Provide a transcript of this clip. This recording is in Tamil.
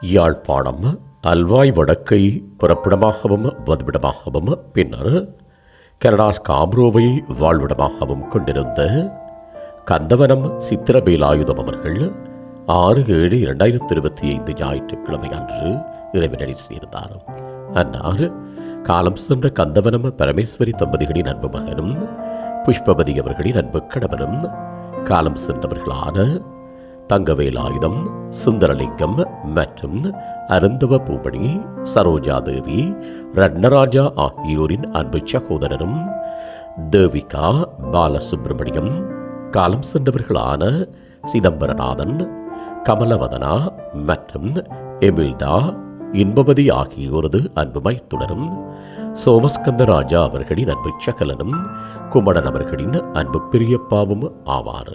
யாழ்ப்பாணம் அல்வாய் வடக்கை புறப்பிடமாகவும் வதிவிடமாகவும் பின்னர் கனடா காம்ரோவை வாழ்விடமாகவும் கொண்டிருந்த கந்தவனம் சித்திரவேலாயுதம் அவர்கள் ஆறு ஏழு இரண்டாயிரத்தி இருபத்தி ஐந்து ஞாயிற்றுக்கிழமை அன்று இறைவனடி சேர்ந்தார். அன்னார் காலம் சென்ற கந்தவனம் பரமேஸ்வரி தம்பதிகளின் அன்பு மகனும் புஷ்பவதி அவர்களின் அன்பு கணவனும் காலம் சென்றவர்களான தங்கவேலாயுதம் சுந்தரலிங்கம் மற்றும் அருந்தவ பூமணி சரோஜாதேவி ரட்னராஜா ஆகியோரின் அன்பு சகோதரரும் தேவிகா பாலசுப்பிரமணியம் காலம் சென்றவர்களான சிதம்பரநாதன் கமலவதனா மற்றும் எமில்டா இன்பவதி ஆகியோரது அன்பு சோமஸ்கந்த ராஜா அவர்களின் அன்பு சகலனும் குமணன் அவர்களின் அன்பு பிரியப்பாவும் ஆவார்.